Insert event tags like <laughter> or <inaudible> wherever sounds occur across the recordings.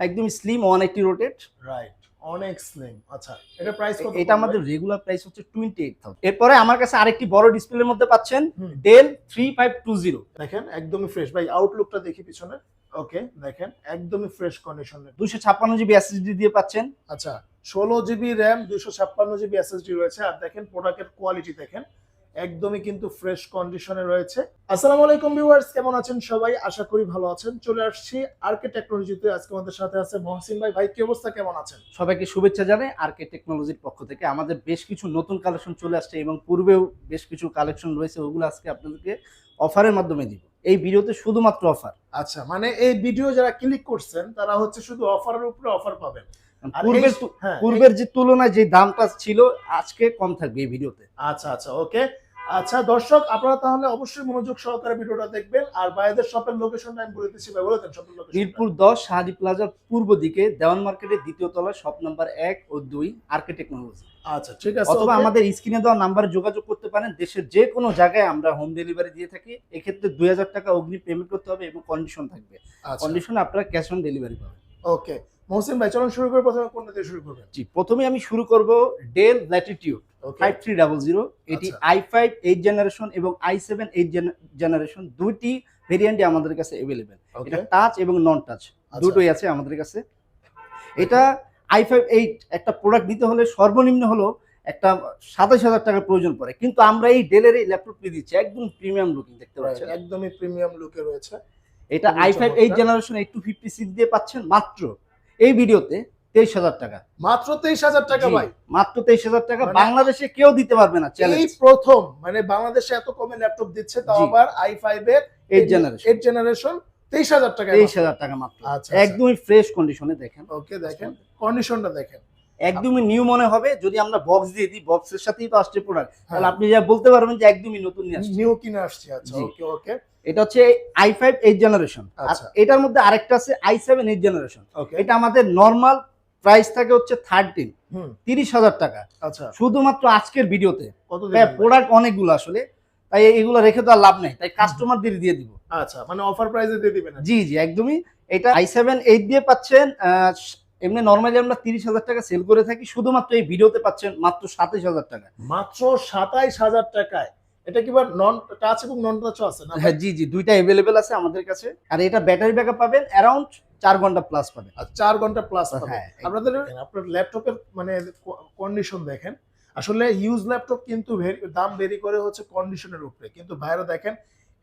একদম slim one eighty rotate right অনেক slim আচ্ছা এটা প্রাইস কত এটা আমাদের রেগুলার প্রাইস হচ্ছে টোয়েন্টি এইট থাউজেন্ড এরপরে আমার কাছে আরেকটি বড় ডিসপ্লের মধ্যে পাচ্ছেন হুম। Dell three five two zero দেখেন একদমই ফ্রেশ ভাই আউটলুকটা দেখি পিছনে। ওকে দেখেন একদমই ফ্রেশ দুশো ছাপ্পান্ন জিবি এসএসডি দিয়ে পাচ্ছেন। আচ্ছা ষোলো জিবি র্যাম দুশো ছাপ্পান্ন জিবি এসএসডি রয়েছে। আর দেখেন প্রোডাক্টের কোয়ালিটি দেখেন। একদমই কিন্তু ফ্রেশ কন্ডিশনে রয়েছে। আসসালামু আলাইকুম ভিউয়ার্স কেমন আছেন সবাই? আশা করি ভালো আছেন। চলে আসছি আরকে টেকনোলজিতে আজকে আমাদের সাথে আছে মহসিন ভাই। ভাই কি অবস্থা? কেমন আছেন? সবাইকে শুভেচ্ছা জানাই আর কে টেকনোলজির পক্ষ থেকে। আমাদের বেশ কিছু নতুন কালেকশন চলে আসছে এবং পূর্বেও বেশ কিছু কালেকশন রয়েছে ওগুলো আজকে আপনাদেরকে অফারের মাধ্যমে দিব। এই ভিডিওতে শুধুমাত্র অফার আচ্ছা মানে এই ভিডিও যারা ক্লিক করছেন তারা হচ্ছে শুধু অফারের উপরে অফার পাবেন। পূর্বের এই- হ্যাঁ, পূর্বের যে তুলনায় যে দামটা ছিল আজকে কম থাকবে এই ভিডিওতে। আচ্ছা আচ্ছা ওকে। আচ্ছা দর্শক আপনারা তাহলে অবশ্যই মনোযোগ সহকারে ভিডিওটা দেখবেন। আর ভাইদের শপের লোকেশনটা আমি বলে দিচ্ছি ভাই বলে দেন শপের লোকেশন মিরপুর দশ শাহাদি প্লাজার পূর্ব দিকে দেওয়ান মার্কেটের দ্বিতীয় তলা শপ নাম্বার এক ও দুই আরকে টেকনোলজি আচ্ছা ঠিক আছে অথবা আমাদের স্ক্রিনে দেওয়া নাম্বারে যোগাযোগ করতে পারেন। দেশের যে কোনো জায়গায় আমরা হোম ডেলিভারি দিয়ে থাকি। এক্ষেত্রে দুই হাজার টাকা অগ্নি পেমেন্ট করতে হবে এবং কন্ডিশন থাকবে। আচ্ছা। কন্ডিশনে আপনারা ক্যাশ অন ডেলিভারি পাবেন। ওকে। মহসিন ভাই চলুন শুরু করে প্রথমে কোনটা দিয়ে শুরু করবেন? জি প্রথমে আমি শুরু করব Dell Latitude five three double zero এটি। আই ফাইভ এইট জেনারেশন এবং আই সেভেন এইট জেনারেশন দুইটি ভেরিয়েন্টই আমাদের কাছে অ্যাভেলেবেল এটা টাচ এবং নন টাচ আচ্ছা। দুটোই আছে আমাদের কাছে। এটা আই ফাইভ এইট একটা প্রোডাক্ট নিতে হলে সর্বনিম্ন হলো একটা সাতাশ হাজার টাকার প্রয়োজন পড়ে। কিন্তু আমরা এই ডেলের এই ল্যাপটপটি দিচ্ছি একদম প্রিমিয়াম লুকিং দেখতে পাচ্ছেন? একদমই প্রিমিয়াম লুকে রয়েছে। এটা i five eight. Generation eight two fifty six দিয়ে পাচ্ছেন মাত্র এই ভিডিওতে তেইশ হাজার টাকা। মাত্র তেইশ হাজার টাকা ভাই। মাত্র তেইশ হাজার টাকা। মানে- বাংলাদেশে কেউ দিতে পারবে না এই প্রথম মানে বাংলাদেশে এত কমে ল্যাপটপ দিচ্ছে তাও। আবার আই ফাইভ এর এইট জেনারেশন এইট জেনারেশন তেইশ হাজার টাকা তেইশ হাজার টাকা মাত্র। আচ্ছা, একদমই ফ্রেশ কন্ডিশনে দেখেন। ওকে দেখেন। কন্ডিশনটা দেখেন। একদমই নিউ মনে হবে। যদি আমরা বক্স দিয়ে দিই বক্সের সাথেই তো আসছে প্রোডাক্ট হ্যাঁ। তাহলে আপনি যা বলতে পারবেন যে একদমই নতুন নিয়ে আসছে। নিউ কিনে আসছে আচ্ছা ওকে ওকে এটা হচ্ছে আই ফাইভ এইট জেনারেশন আচ্ছা। এটার মধ্যে আরেকটা আছে আই সেভেন এইট জেনারেশন এটা আমাদের নর্মাল প্রাইস থাকে হচ্ছে থার্টিন হুম। তিরিশ হাজার টাকা। আচ্ছা। শুধুমাত্র আজকের ভিডিওতে প্রোডাক্ট অনেকগুলো আসলে। তাই এগুলো রেখে তো আর লাভ নেই। তাই কাস্টমারদের দিয়ে দিব। আচ্ছা মানে অফার প্রাইসে দিয়ে দিবেন জি জি একদমই। এটা আই সেভেন এইট দিয়ে পাচ্ছেন এমনি নর্মালি আমরা তিরিশ হাজার টাকা সেল করে থাকি শুধুমাত্র এই ভিডিওতে পাচ্ছেন মাত্র সাতাশ হাজার টাকা। মাত্র সাতাইশ হাজার টাকায়। এটা কি নন টাচ এবং নন টাচও আছে না? হ্যাঁ জি জি দুইটা অ্যাভেলেবেল আছে আমাদের কাছে। আর এটা ব্যাটারি ব্যাকআপ পাবেন অ্যারাউন্ড চার ঘণ্টা প্লাস পাবেন। আর চার ঘণ্টা প্লাস হ্যাঁ আপনাদের আপনার ল্যাপটপের মানে কন্ডিশন দেখেন। আসলে ইউজ ল্যাপটপ কিন্তু দাম ভেরি করে হচ্ছে কন্ডিশনের উপরে। কিন্তু ভাইরা দেখেন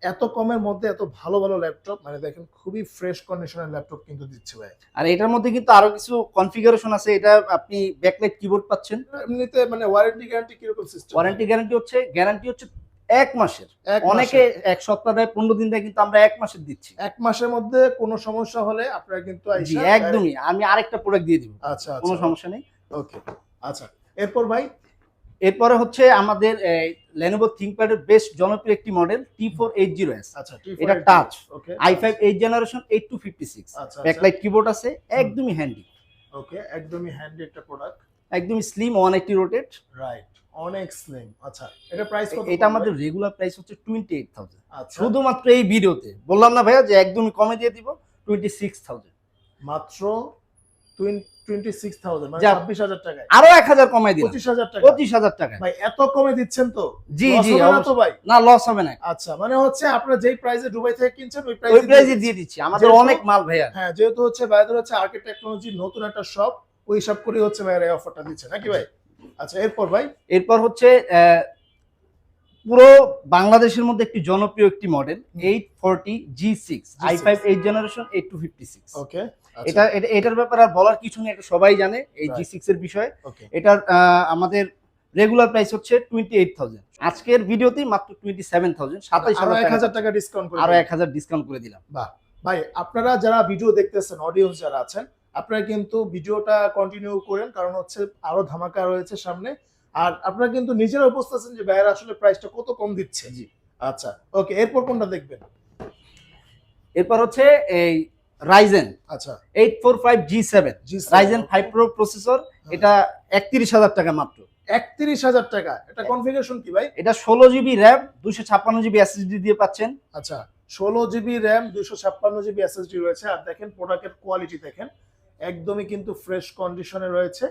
এত কমের মধ্যে এত ভালো ভালো ল্যাপটপ মানে দেখেন খুবই ফ্রেশ কন্ডিশনের ল্যাপটপ কিন্তু দিচ্ছে ভাই। আর এটার মধ্যে কিন্তু আরও কিছু কনফিগারেশন আছে এটা আপনি ব্যাকলাইট কিবোর্ড পাচ্ছেন। এমনিতে মানে ওয়ারেন্টি গ্যারান্টি কীরকম সিস্টেম ওয়ারেন্টি গ্যারান্টি হচ্ছে গ্যারান্টি হচ্ছে এক মাসের। অনেকে এক সপ্তাহ দেয় পনেরো দিন দেয় কিন্তু আমরা এক মাসের দিচ্ছি। এক মাসের মধ্যে কোনো সমস্যা হলে আপনারা কিন্তু একদমই। আমি আরেকটা প্রোডাক্ট দিয়ে দিব। আচ্ছা কোনো আচ্ছা সমস্যা নেই। ওকে আচ্ছা। এরপর ভাই এরপরে হচ্ছে আমাদের লেনোভো থিঙ্কপ্যাডের বেস্ট জনপ্রিয় একটি model T four eight zero S আচ্ছা এটা touch okay i five eight generation eight two fifty six আচ্ছা ব্যাকলাইট কিবোর্ড আছে একদমই হ্যান্ডি ওকে একদমই হ্যান্ডি একটা প্রোডাক্ট একদমই slim one eighty rotate right অনেক স্লিম আচ্ছা এটা প্রাইস কত এটা আমাদের রেগুলার প্রাইস হচ্ছে টোয়েন্টি এইট থাউজেন্ড আচ্ছা। শুধুমাত্র এই ভিডিওতে বললাম না ভাইয়া যে একদমই কমে দিয়ে দিব টোয়েন্টি সিক্স থাউজেন্ড মাত্র আরও এক হাজার কমাই দিলাম। পঁচিশ হাজার টাকা। পঁচিশ হাজার টাকা ভাই এত কমে দিচ্ছেন তো? জি জি তো ভাই? না লস হবে না। আচ্ছা মানে হচ্ছে আপনারা যেই প্রাইসে দুবাই থেকে কিনছেন ওই প্রাইসে দিয়ে দিচ্ছি। আমাদের অনেক মাল ভাইয়া। হ্যাঁ যেহেতু হচ্ছে ভাইদের হচ্ছে আর্কেট টেকনোলজির নতুন একটা শপ ওই হিসাব করে হচ্ছে ভাইয়ের এই অফারটা দিচ্ছে। নাকি ভাই? আচ্ছা এরপর ভাই? এরপর হচ্ছে পুরো বাংলাদেশের মধ্যে একটি জনপ্রিয় একটি model eight forty G six i G6 five eight generation eight two fifty six okay এটা এটা- এটার ব্যাপারে আর বলার কিছু নেই এটা সবাই জানে এই জি সিক্স এর বিষয়ে। এটার আমাদের রেগুলার প্রাইস হচ্ছে টোয়েন্টি এইট থাউজেন্ড আজকের ভিডিওতেই মাত্র টোয়েন্টি সেভেন থাউজেন্ড সাতাইশ হাজার টাকা। ডিসকাউন্ট করে আরও। এক হাজার ডিসকাউন্ট করে দিলাম। বাহ। ভাই আপনারা যারা ভিডিও দেখতেছেন অডিয়েন্স যারা আছেন আপনারা কিন্তু ভিডিওটা কন্টিনিউ করেন কারণ হচ্ছে আরও ধামাকা রয়েছে সামনে। আর আপনারা কিন্তু নিজেরা বুঝতেছেন যে ভাইয়ের আসলে প্রাইসটা কত কম দিচ্ছে। জি। আচ্ছা ওকে এরপর কোনটা দেখবেন? এরপর হচ্ছে এই রাইজেন আচ্ছা। Eight four five G seven Ryzen five pro processor এটা একত্রিশ হাজার টাকা মাত্র। একত্রিশ হাজার টাকা এটা কনফিগারেশন কি ভাই? এটা ষোলো জিবি র্যাম দুশো ছাপ্পান্ন জিবি এসএসডি দিয়ে পাচ্ছেন। আচ্ছা ষোলো জিবি র্যাম দুশো ছাপ্পান্ন জিবি এসএসডি রয়েছে। আর দেখেন প্রোডাক্টের কোয়ালিটি দেখেন একদমই কিন্তু ফ্রেশ কন্ডিশনে রয়েছে।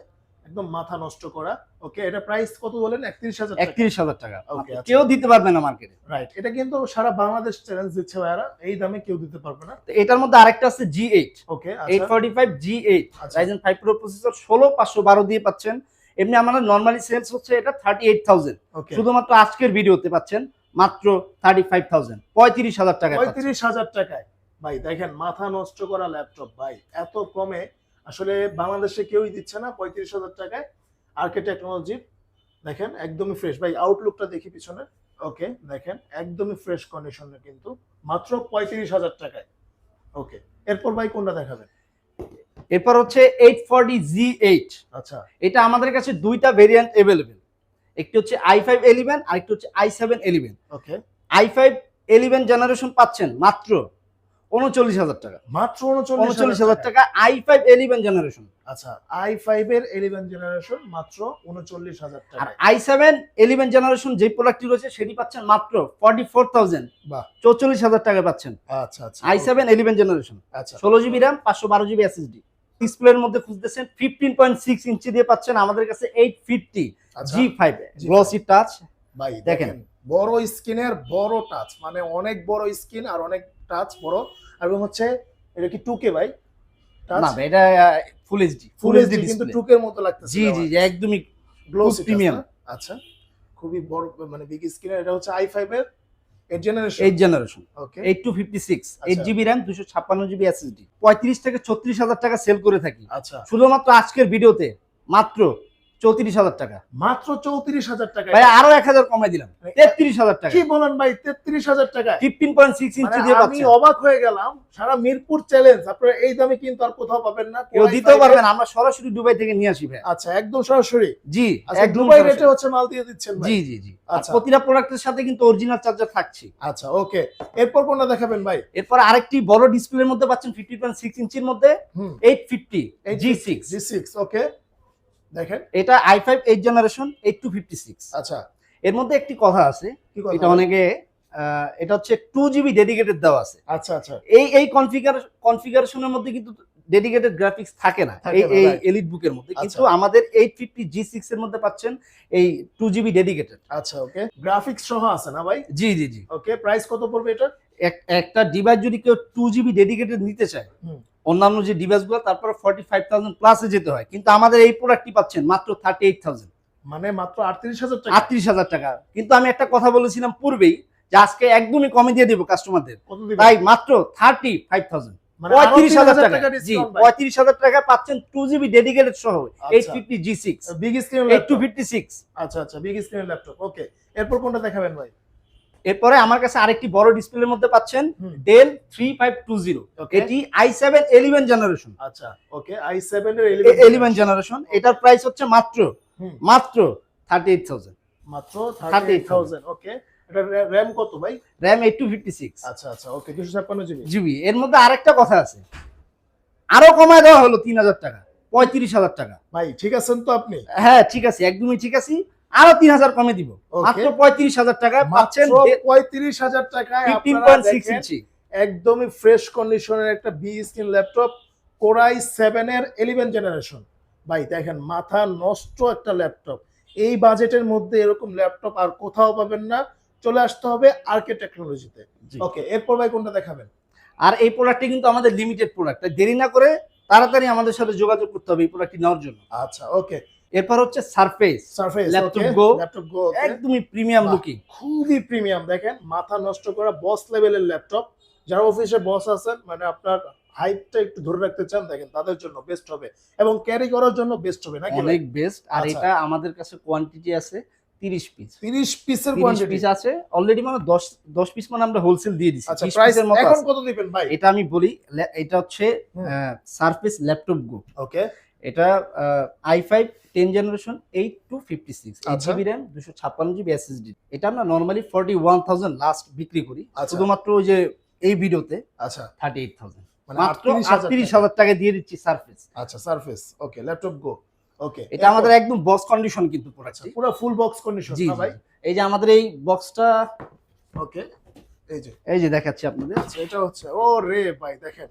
একদম মাথা নষ্ট করা। ওকে এটা প্রাইস কত বলেন? একত্রিশ হাজার একত্রিশ হাজার টাকা। আচ্ছা। কেউ দিতে পারবে না মার্কেটে রাইট এটা কিন্তু সারা বাংলাদেশ চ্যালেঞ্জ দিচ্ছে ভাইয়ারা। এই দামে কেউ দিতে পারবে না। এটার মধ্যে আরেকটা আছে G eight okay eight forty five G eight. Ryzen five pro processor ষোলো পাঁচশো বারো দিয়ে পাচ্ছেন। এমনি আমাদের নর্মালি সেলস হচ্ছে এটা থার্টি এইট থাউজেন্ড শুধুমাত্র আজকের ভিডিওতে পাচ্ছেন মাত্র থার্টি ফাইভ থাউজেন্ড পঁয়ত্রিশ হাজার টাকা পঁয়ত্রিশ হাজার টাকায়। ভাই দেখেন মাথা নষ্ট করা ল্যাপটপ ভাই। এত কমে আসলে বাংলাদেশে কেউই দিচ্ছে না পঁয়ত্রিশ হাজার টাকায় আর্কে টেকনোলজি। দেখেন একদমই ফ্রেশ ভাই আউটলুকটা দেখি পিছনে। ওকে দেখেন একদমই ফ্রেশ কন্ডিশনে কিন্তু। মাত্র পঁয়ত্রিশ হাজার টাকায়। ওকে এরপর ভাই কোনটা দেখাবেন এরপর হচ্ছে এইট ফর্টি জি এইট আচ্ছা। এটা আমাদের কাছে দুইটা ভেরিয়েন্ট অ্যাভেলেবেল একটি হচ্ছে আই ফাইভ এলিভেন আর একটি হচ্ছে i seven eleven okay. I five eleven generation পাচ্ছেন মাত্র উনচল্লিশ হাজার টাকা। মাত্র উনচল্লিশ হাজার টাকা। আই ফাইভ এলিভেন জেনারেশন আচ্ছা আই ফাইভ এর জেনারেশন মাত্র উনচল্লিশ হাজার আর টাকা আই সেভেন এলিভেন জেনারেশন যে প্রোডাক্টটি রয়েছে সেটি পাচ্ছেন মাত্র ফর্টি ফোর থাউজেন্ড বাহ। চৌচল্লিশ হাজার টাকা পাচ্ছেন। আচ্ছা আচ্ছা। আই সেভেন এলিভেন জেনারেশন আচ্ছা। ষোলো জিবি র্যাম পাঁচশো বারো জিবি এসএসডি ডিসপ্লের মধ্যে খুঁজতেছেন ফিফটিন পয়েন্ট সিক্স ইঞ্চি দিয়ে পাচ্ছেন আমাদের কাছে eight fifty G five G5 glossy touch ভাই দেখেন। বড় স্ক্রিনের বড় টাচ মানে অনেক বড় স্ক্রিন আর অনেক টাচ বড়। এবং হচ্ছে এটা কি টুকে ভাই? টাচ না এটা ফুল এইচডি ফুল এইচডি কিন্তু টুকের মতো লাগতেছে জি জি একদমই গ্লোসি premium। আচ্ছা খুবই বড় মানে বিগ স্ক্রিনের এটা হচ্ছে আই ফাইভ এর eight generation eight generation okay eight two fifty six eight. GB RAM দুশো ছাপ্পান্ন জিবি এসএসডি পঁয়ত্রিশ থেকে ছত্রিশ হাজার টাকা সেল করে থাকি। আচ্ছা। শুধুমাত্র আজকের ভিডিওতে মাত্র চৌত্রিশ হাজার টাকা। মাত্র চৌত্রিশ হাজার টাকা ভাই আরও এক হাজার কমাই দিলাম। তেত্রিশ হাজার টাকা। কি বলেন ভাই তেত্রিশ হাজার টাকা ফিফটিন পয়েন্ট সিক্স ইঞ্চি দিয়ে আমি অবাক হয়ে গেলাম সারা মিরপুর চ্যালেঞ্জ আপনারা এই দামে কিন্তু আর কোথাও পাবেন না কেউ দিতেও পারবেন আমরা সরাসরি দুবাই থেকে নিয়ে আসি ভাই। আচ্ছা একদম সরাসরি? জি আচ্ছা দুবাই রেটে হচ্ছে মাল দিয়ে দিচ্ছেন জি জি জি। আচ্ছা। প্রতিটা প্রোডাক্টের সাথে কিন্তু অরিজিনাল চার্জার থাকছে। আচ্ছা ওকে এরপর কোনটা দেখাবেন ভাই? এরপর আরেকটি বড় ডিসপ্লের মধ্যে পাচ্ছেন ফিফটি পয়েন্ট সিক্স ইঞ্চির মধ্যে eight fifty G six G six okay দেখেন। এটা i five eight generation eight two fifty six আচ্ছা। এর মধ্যে একটি কথা আছে কি কথা? এটা অনেকে এটা হচ্ছে জিবি ডেডিকেটেড দেওয়া আছে। আচ্ছা আচ্ছা। এই এই কনফিগার কনফিগারেশনের মধ্যে কিন্তু ডেডিকেটেড গ্রাফিক্স থাকে না এই. এলিট বুকের মধ্যে। কিন্তু আচ্ছা। আমাদের ফিফটি জি সিক্স এর মধ্যে পাচ্ছেন এই টু জিবি ডেডিকেটেড আচ্ছা ওকে গ্রাফিক্স সহ আছে না ভাই? জি জি জি। ওকে প্রাইস কত পড়বে এটা একটা ডিভাইস যদি কেউ টু জিবি ডেডিকেটেড নিতে চায় হুম। অন্যান্য যে ডিভাইসগুলো তারপরে ফর্টি ফাইভ থাউজেন্ড প্লাসে যেতে হয়। কিন্তু আমাদের এই প্রোডাক্টটি পাচ্ছেন মাত্র থার্টি এইট থাউজেন্ড মানে মাত্র আটত্রিশ হাজার টাকা। আটত্রিশ হাজার টাকা। কিন্তু আমি একটা কথা বলেছিলাম পূর্বেই যে আজকে একদমই কমে দিয়ে দেবো কাস্টমারদের তাই মাত্র থার্টি ফাইভ থাউজেন্ড পঁয়ত্রিশ হাজার টাকা। জি পঁয়ত্রিশ হাজার টাকা পাচ্ছেন টু জিবি ডেডিকেটেড সহ eight. Fifty G six big screen eight two fifty six আচ্ছা আচ্ছা বিগ স্ক্রিন ল্যাপটপ ওকে এরপর কোনটা দেখাবেন ভাই? এরপরে আমার কাছে আরেকটি বড় ডিসপ্লের মধ্যে পাচ্ছেন Dell three five two zero okay এটি আই সেভেন এলিভেন জেনারেশন আচ্ছা ওকে i7 এর এলিভেন জেনারেশন এটার প্রাইস হচ্ছে মাত্র মাত্র থার্টি এইট থাউজেন্ড মাত্র 38,000 38000 ওকে এটা র‍্যাম কত ভাই? RAM eight two fifty six আচ্ছা আচ্ছা ওকে 256 জিবি। জিবি এর মধ্যে আরেকটা কথা আছে। আরও কমায় দেওয়া হলো তিন হাজার টাকা পঁয়ত্রিশ হাজার টাকা। ভাই ঠিক আছেন তো আপনি? হ্যাঁ ঠিক আছে একদমই ঠিক আছে। আরও তিন হাজার কমে দিব। মাত্র পঁয়ত্রিশ হাজার টাকা পাচ্ছেন মাত্র 35000 টাকায় ফিফটিন পয়েন্ট সিক্স ইঞ্চি একদমই ফ্রেশ কন্ডিশনের একটা বি স্ক্রিন ল্যাপটপ কোরাই 7 এর 11 জেনারেশন ভাই দেখেন মাথা নষ্ট একটা ল্যাপটপ এই বাজেটের মধ্যে এরকম ল্যাপটপ আর কোথাও পাবেন না। চলে আসতে হবে আরকে টেকনোলজিতে ওকে এরপর ভাই কোনটা দেখাবেন? আর এই প্রোডাক্টটি কিন্তু আমাদের লিমিটেড প্রোডাক্ট দেরি না করে তাড়াতাড়ি আমাদের সাথে যোগাযোগ করতে হবে এই প্রোডাক্টটি নেওয়ার জন্য। আচ্ছা ওকে এরপর হচ্ছে Surface Surface Laptop Go। Laptop go একদমই প্রিমিয়াম লুকিং খুবই প্রিমিয়াম দেখেন মাথা নষ্ট করা বস লেভেলের ল্যাপটপ যারা অফিসে বস আছেন মানে আপনার হাইটটা একটু ধরে রাখতে চান দেখেন তাদের জন্য বেস্ট হবে। এবং ক্যারি করার জন্য বেস্ট হবে নাকি অনেক বেস্ট আর আচ্ছা। এটা আমাদের কাছে কোয়ান্টিটি আছে তিরিশ পিস 30 পিসের কোয়ান্টিটি পিস আছে অলরেডি মানে দশ দশ পিস মানে আমরা হোলসেল দিয়ে দিচ্ছি আচ্ছা 30 প্রাইস পিসের মতো এখন কত দিবেন ভাই? এটা আমি বলি এটা হচ্ছে। সারফেস ল্যাপটপ গো ওকে এটা i five ten generation eight two fifty six eight. GB RAM দুশো ছাপ্পান্ন জিবি এসএসডি এটা আমরা normally forty one thousand last বিক্রি করি। আচ্ছা। শুধুমাত্র ওই যে এই ভিডিওতে আচ্ছা। থার্টি এইট থাউজেন্ড মাত্র আটত্রিশ হাজার টাকা। দিয়ে দিচ্ছি সারফেস আচ্ছা সারফেস ওকে ল্যাপটপ গো ওকে এটা আমাদের একদম বক্স কন্ডিশন কিন্তু আচ্ছা পুরো ফুল বক্স কন্ডিশন ভাই? এই যে আমাদের এই বক্সটা ওকে এই যে। এই যে দেখাচ্ছি আপনাদের। আচ্ছা এটা হচ্ছে ও রে ভাই দেখেন।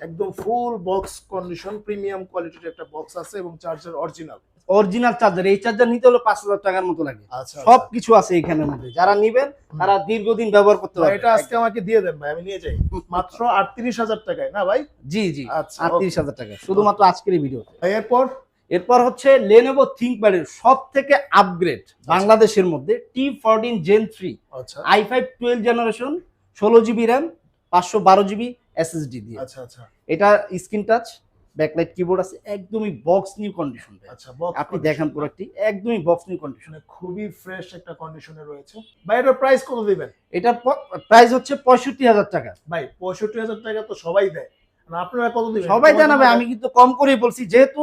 একদম ফুল বক্স কন্ডিশন প্রিমিয়াম কোয়ালিটির একটা বক্স আছে এবং চার্জার অরিজিনাল অরিজিনাল চার্জার এই চার্জার নিতে হলে পাঁচ হাজার টাকার মতো লাগে। আচ্ছা সব কিছু আছে এখানের মধ্যে। যারা নিবেন তারা দীর্ঘদিন ব্যবহার করতে পারবে এটা আজকে আমাকে দিয়ে দেন ভাই আমি নিয়ে যাই। <laughs> মাত্র আটত্রিশ হাজার টাকায় না ভাই? জি জি। আচ্ছা আটত্রিশ হাজার টাকা। শুধুমাত্র আজকের ভিডিও এরপর? এরপর হচ্ছে লেনোভো থিঙ্কপ্যাডের সব থেকে আপগ্রেড বাংলাদেশের মধ্যে টি ফোরটিন জেন থ্রি আচ্ছা। আই ফাইভ টুয়েলভ জেনারেশন ষোলো জিবি র্যাম পাঁচশো বারো জিবি এসএসডি দিয়ে। আচ্ছা আচ্ছা। এটা স্ক্রিন টাচ ব্যাকলাইট কিবোর্ড আছে একদমই বক্স নিউ কন্ডিশন আচ্ছা আপনি দেখেন প্রোডাক্টটি একদমই বক্স নিউ কন্ডিশন খুবই ফ্রেশ একটা কন্ডিশনে রয়েছে। ভাই এটার প্রাইস কত দিবেন? এটার প্রাইস হচ্ছে পঁয়ষট্টি হাজার টাকা। ভাই পঁয়ষট্টি হাজার টাকা তো সবাই দেয়। মানে আপনারা কত দিবেন? সবাই জানাবে আমি কিন্তু কম করেই বলছি যেহেতু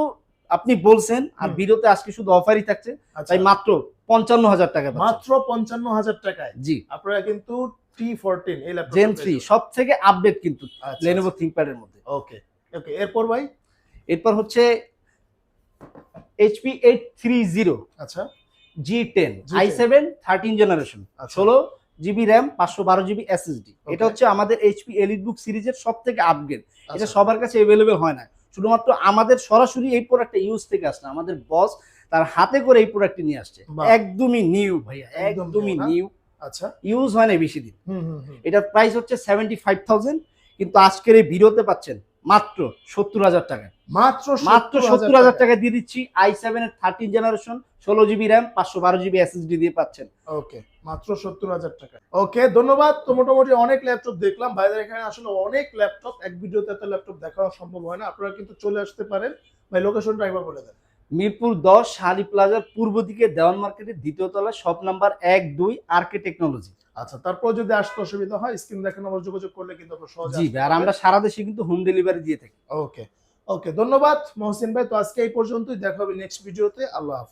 আপনি বলছেন আর। ভিডিওতে আজকে শুধু অফারই থাকছে আচ্ছা, তাই মাত্র পঞ্চান্ন হাজার টাকা মাত্র পঞ্চান্ন হাজার টাকায়? জি। আপনারা কিন্তু টি ফোরটিন এই জেন থ্রি সব থেকে আপডেট কিন্তু আচ্ছা, লেনোভো থিঙ্কপ্যাডের মধ্যে। ওকে ওকে এরপর ভাই? এরপর হচ্ছে এইচপি এইট থ্রি জিরো আচ্ছা। G ten i seven thirteen generation আচ্ছা। ষোলো জিবি র্যাম পাঁচশো বারো জিবি এসএসডি এটা হচ্ছে আমাদের এইচপি এলিট বুক সিরিজের সব থেকে আপগ্রেড এটা আচ্ছা, সবার কাছে অ্যাভেলেবেল হয় না। শুধুমাত্র আমাদের সরাসরি এই প্রোডাক্টটা ইউজ থেকে আসছে আমাদের বস তার হাতে করে এই প্রোডাক্টটি নিয়ে আসছে। একদমই নিউ ভাইয়া একদমই নিউ আচ্ছা। ইউজ হয় না বেশি দিন। এটার প্রাইস হচ্ছে সেভেন্টি ফাইভ থাউজেন্ড কিন্তু আজকের এই ভিডিওতে পাচ্ছেন মাত্র সত্তর হাজার টাকা। মাত্র মাত্র সত্তর হাজার টাকা। দিয়ে দিচ্ছি আই সেভেন এর থার্টিন জেনারেশন ষোলো জিবি র্যাম পাঁচশো বারো জিবি এসএসডি দিয়ে পাচ্ছেন। ওকে মাত্র সত্তর হাজার টাকা। ওকে ধন্যবাদ। তো মোটামুটি অনেক ল্যাপটপ দেখলাম। ভাইদের এখানে আসলে অনেক ল্যাপটপ এক ভিডিওতে এত ল্যাপটপ দেখানো সম্ভব হয় না। আপনারা কিন্তু চলে আসতে পারেন। ভাই লোকেশনটা একবার বলে দেন। মিরপুর দশ শালি প্লাজার পূর্ব দিকে দেওয়ান মার্কেটের দ্বিতীয় তলায় শপ নাম্বার এক দুই আরকে টেকনোলজি। আচ্ছা তারপর যদি আসতে অসুবিধা হয় স্ক্রিন দেখে নম্বর যোগাযোগ করলে কিন্তু সহজ জি আর। আমরা সারা দেশে কিন্তু হোম ডেলিভারি দিয়ে থাকি। ওকে ওকে ধন্যবাদ মহসিন ভাই। তো আজকে এই পর্যন্তই দেখা হবে নেক্সট ভিডিওতে আল্লাহ হাফেজ।